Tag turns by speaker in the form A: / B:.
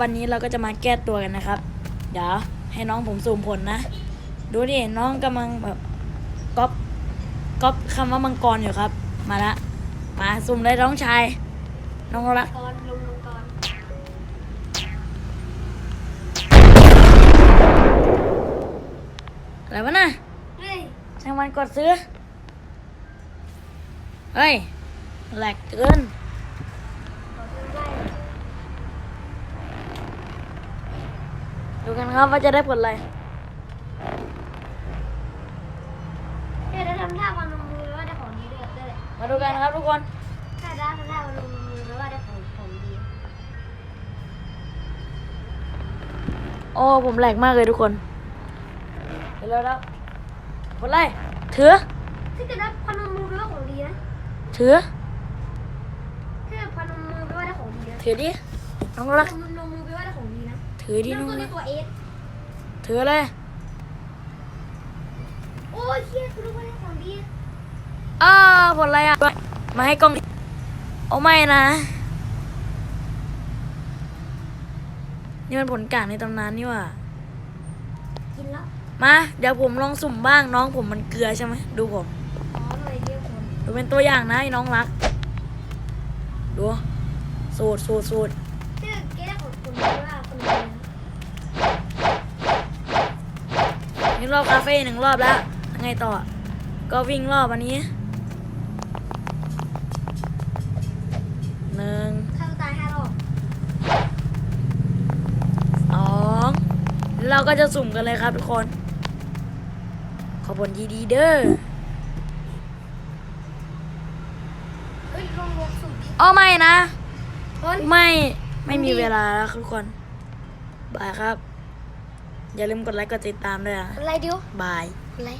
A: วันนี้เราก็จะมาแก้ตัวกันนะครับ เดี๋ยวให้น้องผมสุ่มผลนะ ดูดิ น้องกำลังแบบก๊อปก๊อปคำว่ามังกรอยู่ครับ มาละ มาสุ่มเลยน้องชาย น้องรัก
B: กรลงลงกร
A: อะไรวะน่ะ
B: เฮ้ย
A: ช่างมันกดซื้อ เฮ้ยแหลกเกิน
B: ขอซื้อไว้
A: ดู กันครับว่าจะได้ผลอะไร
B: เฮ้ยแล้วทำท่าวันลงมือแล้วว่าได้ของดีด้วยได้เลย
A: มาดูกันครับทุกคน
B: ถ้าได้ทำท่าวันลงมือแล้วว่าได้ของของดี
A: โอ้ผมแหลกมากเลยทุกคนเดี๋ยวแล้วผลอะไรถือ
B: ถ้าเกิดได้พันลงมือแปลว่าของดีนะ
A: ถือ
B: ถ้าเกิดพันลงมือแปลว่าได้ของดีนะ
A: ถือดิน้องรัก
B: ลงมือลงมือ แปลว่าได้ของดีนะ
A: ถือดิ
B: เริ่ม
A: น้อง
B: ต้น
A: รั
B: ด้ว
A: ก
B: ยตัวเอส
A: ถือเลย
B: โอ้ยเฮียกูรู้ว่าได้ของดี
A: อ้าวผลอะไรอะ มาให้กล้องดิโอ้ไม่นะ นี่มันผลกลางในตำนานนี่หว่า
B: กินแล้ว
A: มา เดี๋ยวผมลองสุ่มบ้างน้องผมมันเกลือใช่ไหมดูผม
B: อ๋อหน่อยเดียวคน
A: ดูเป็นตัวอย่างนะไอ้น้องรัก ดูสูตรสูตรสูตร
B: ถ้าเกิดเกได้ของคนดีว่า คนดีนะ
A: นี่รอบคาเฟ่หนึ่งรอบแล้วยังไงต่อ ก็วิ่งรอบอันนี้หนึ่ง
B: ฆ่าตัวตายห้ารอบ
A: สองแล้วเราก็จะสุ่มกันเลยครับทุกคน ขอบคุณดีๆเด้อ
B: เฮ้ยลงลงสุ่มดิ
A: อ้อไม่นะ
B: เฮ้ย
A: ไม่ไม่มีเวลาแล้วครับทุกคนบายครับ อย่าลืมกดไลค์กดติดตามด้วยนะ
B: อะไรดิว
A: บาย
B: อะไร